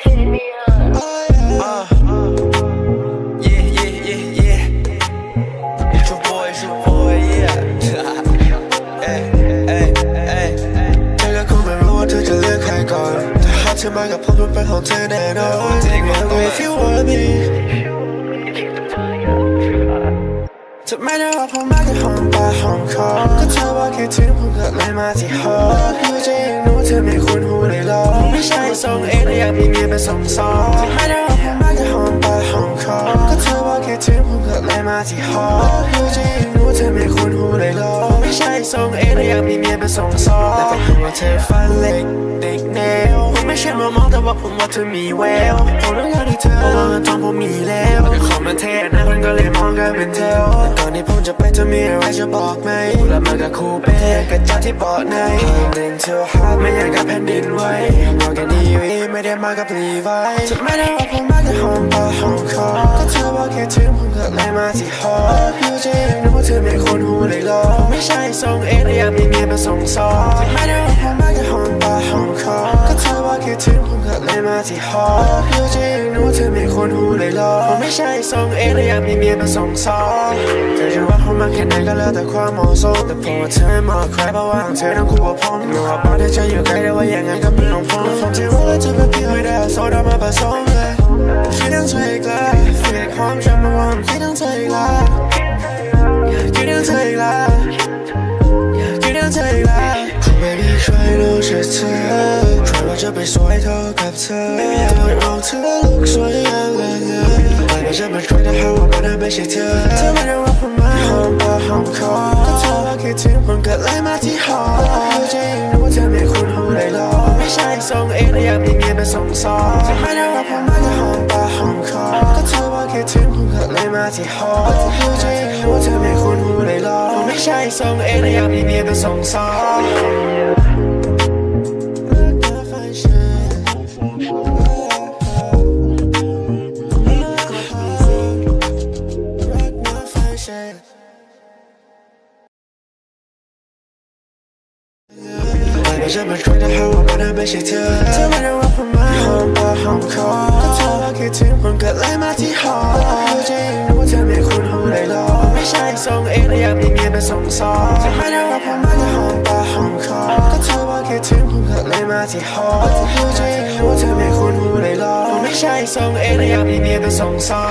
hit me up. Uh, yeah, yeah, yeah, yeah. It's your boy, it's your boy, yeah. hey, hey, hey, hey. เธอก็คงไม่รู้ว่าเธอจะเลือกใครก่อนแต่หากเธอมากับผมมันเป็นของเธอแน่นอน Take my way if you want me จะไม่ได้รับผมมาที่ห้องปาห้องคอก็เธอว่าคิดถึงผมก็เลยมาที่หอคือจะยังรู้เธอไม่คุ้นหูเลยหรอไม่ใช่ทรงเอแต่อยากมีเมียเป็นทรงซอจะไม่ได้รับผมมาที่ห้องปาห้องคอก็เธอว่าคิดถึงผมก็เลยมาที่หอคือจะยังรู้เธอไม่คุ้นหูเลยหรอไม่ใช่ทรงเอแต่อยากมีเมียเป็นทรงซอแต่เป็นหัวเธอฟันเล็กเด็กแนวผมไม่ใช่มามองแต่ว่าผมว่าเธอมีแววผมต้องก เธอว่าตอนผมมีแล้วขอมันเท่นะคนก็เลยมองกันเป็นเทวแต่ก่อนที่ผมจะไปเธอมีอะไรจะบอกไหมแล้วมากับคูเป้กระจาที่เบาะในเดินเที่ยวหาดไม่อยากกับแผ่นดินไหวมองกันดีวีไม่ได้มากับรีไวเธอไม่ได้ว่าผมมาแต่ห้องปาห้องคอก็เธอว่าแค่ถึงผมก็เลยมาที่หอคือจะยังรู้ว่าเธอไม่คนหูเลยหรอไม่ใช่ทรงเอแต่อยากมีเมียเป็นทรงซอเธอไม่ได้ว่าผมมาแต่ห้องปาห้องคอก็เธอว่าแค่ถึงผมก็เลยมาที่หอคือจะยังรู้ว่าเธอไม่ คนหูเลยหรอผมไม่ใช่ทรงเอแต่อยากมีเมียเป็นทรงซองเธอจะว่าผมมาแค่ไหนก็แล้วแต่ความเหมาะสมแต่พอเธอไม่เหมาะใครเพราะว่าเธอต้องคู่กับผมไม่ว่าบ้านที่เธออยู่ไกล้แต่ว่าอยังไงก็เป็นของผมผมที่รู้ว่าเธอเป็นพี่ไม่ได้โซดามาผสมเลยคิดถึงเธออีกแล้วเสียความจำมาว่าคิดถึงเธออีกแล้วคิดถึงเธออีกแล้วคิดถึงเธออีกแล้วคงไม่มีใครรู้จักเธอใครว่าจะไปสวยเท่ากับเธอตัวเราเธอลุกสวย ไม่ว่าจะเป็นใครแต่หาว่ามันไม่ใช่เธอเธอไม่ได้ว่าผมมาห้องปาห้องคอก็เธอว่าคิดถึงผมก็เลยมาที่หอคือจะยังรู้ว่าเธอไม่คุ้นหูเลยหรอไม่ใช่ทรงเอแต่ยากมีเมียเป็นทรงซอเธอไม่ได้ว่าผมมาที่ห้องปาห้องคอก็เธอว่าคิดถึงผมก็เลยมาที่หอคือจะยังรู้เธอไม่คุ้นหูเลยหรอไม่ใช่ทรงเอแต่อยามีเมียเป็นทรงซอไม่ใช่เป็นใครแต่หาว่ามันไม่ใช่เธอเธอไม่ได้ว่าผมมาห้องปาห้องคอก็เธอว่าคิดถึงผมก็เลยมาที่หอคือจะยังรู้เธอไม่คุ้นหูเลยหลอกไม่ใช่ทรงเอ็นยามีเมียเป็นทรงซอเธอไม่ได้ว่าผมมาที่ห้องปาห้องคอก็เธอว่าคิดถึงผมก็เลยมาที่หอคือจะยังรู้ว่าเธอไม่คุ้นหูเลยหรอไม่ใช่ทรงเอแต่อยากมีเมียเป็นทรงซอ